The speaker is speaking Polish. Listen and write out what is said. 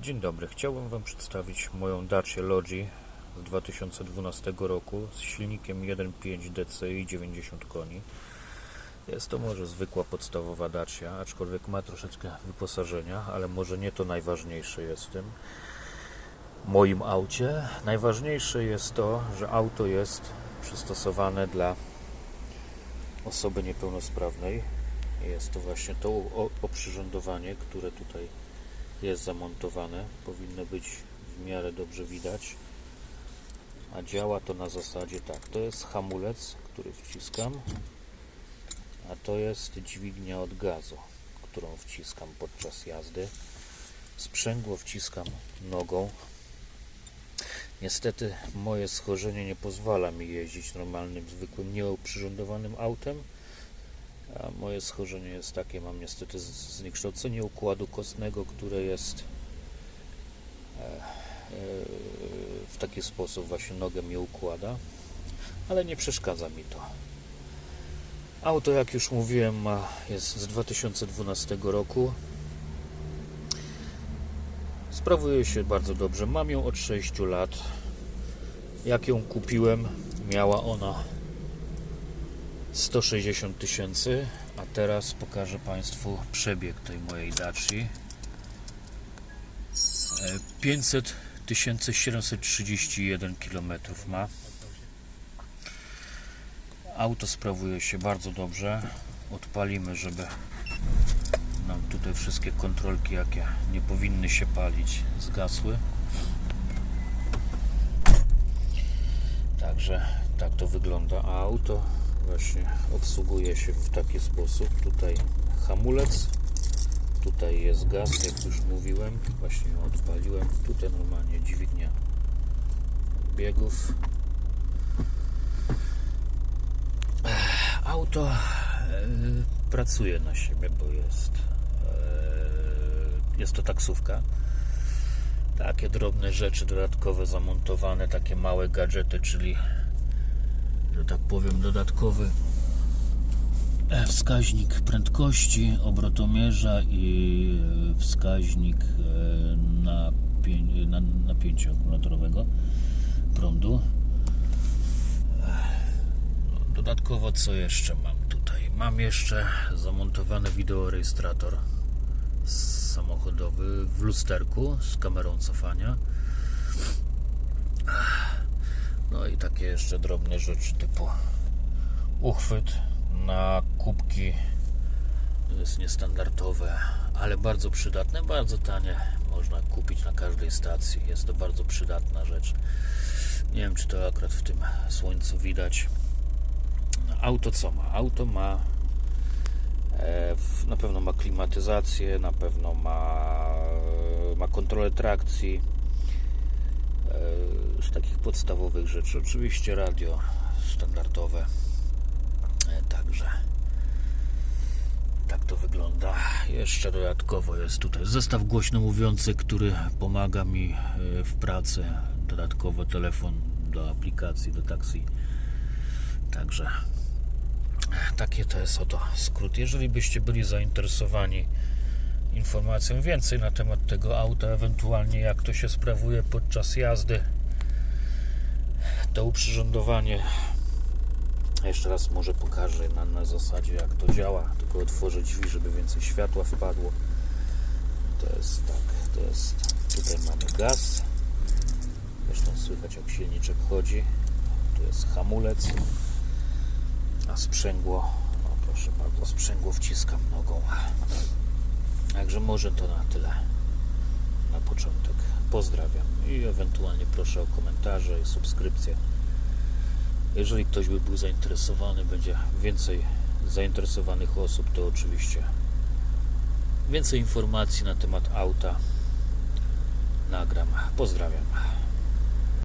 Dzień dobry. Chciałbym Wam przedstawić moją Dacię Logi z 2012 roku z silnikiem 1.5 DCI 90 koni. Jest to może zwykła podstawowa Dacia, aczkolwiek ma troszeczkę wyposażenia, ale może nie to najważniejsze jest w tym moim aucie. Najważniejsze jest to, że auto jest przystosowane dla osoby niepełnosprawnej. Jest to właśnie to oprzyrządowanie, które tutaj jest zamontowane. Powinno być w miarę dobrze widać. A działa to na zasadzie tak. To jest hamulec, który wciskam, a to jest dźwignia od gazu, którą wciskam podczas jazdy. Sprzęgło wciskam nogą. Niestety moje schorzenie nie pozwala mi jeździć normalnym, zwykłym, nieoprzyrządowanym autem. A moje schorzenie jest takie, mam niestety zniekształcenie układu kostnego, które jest e, e, w taki sposób właśnie nogę mi układa, ale nie przeszkadza mi to. Auto, jak już mówiłem, ma, jest z 2012 roku. Sprawuje się bardzo dobrze. Mam ją od 6 lat. Jak ją kupiłem, miała ona 160 tysięcy, a teraz pokażę Państwu przebieg tej mojej Daci. E, 500 731 km ma. Auto sprawuje się bardzo dobrze. Odpalimy, żeby nam tutaj wszystkie kontrolki, jakie nie powinny się palić, zgasły. Także tak to wygląda. A auto właśnie obsługuje się w taki sposób. Tutaj hamulec, tutaj jest gaz, jak już mówiłem. Właśnie ją odpaliłem. Tutaj normalnie dźwignia biegów. Auto e, pracuje na siebie, bo jest e, jest to taksówka. Takie drobne rzeczy dodatkowe zamontowane, takie małe gadżety, czyli że tak powiem dodatkowy wskaźnik prędkości obrotomierza i wskaźnik e, napię- na, napięcia akumulatorowego prądu. Dodatkowo co jeszcze mam tutaj? Mam jeszcze zamontowany wideorejestrator samochodowy w lusterku z kamerą cofania. No i takie jeszcze drobne rzeczy typu uchwyt na kubki. To jest niestandardowe, ale bardzo przydatne, bardzo tanie. Można kupić na każdej stacji. Jest to bardzo przydatna rzecz. Nie wiem, czy to akurat w tym słońcu widać. Auto co ma? Auto ma e, na pewno ma klimatyzację, na pewno ma, ma kontrolę trakcji e, z takich podstawowych rzeczy. Oczywiście radio standardowe. E, Także tak to wygląda. Jeszcze dodatkowo jest tutaj zestaw głośno mówiący, który pomaga mi e, w pracy. Dodatkowo telefon do aplikacji, do taksi. Także takie to jest oto skrót. Jeżeli byście byli zainteresowani informacją więcej na temat tego auta, ewentualnie jak to się sprawuje podczas jazdy, to uprzyrządowanie. Jeszcze raz może pokażę na, na zasadzie jak to działa, tylko otworzę drzwi, żeby więcej światła wpadło. To jest tak, to jest, tutaj mamy gaz, zresztą słychać jak silniczek chodzi, tu jest hamulec, a sprzęgło, proszę bardzo, sprzęgło wciskam nogą. Także może to na tyle. Na początek. Pozdrawiam i ewentualnie proszę o komentarze i subskrypcję. Jeżeli ktoś by był zainteresowany, będzie więcej zainteresowanych osób, to oczywiście więcej informacji na temat auta nagram. Pozdrawiam.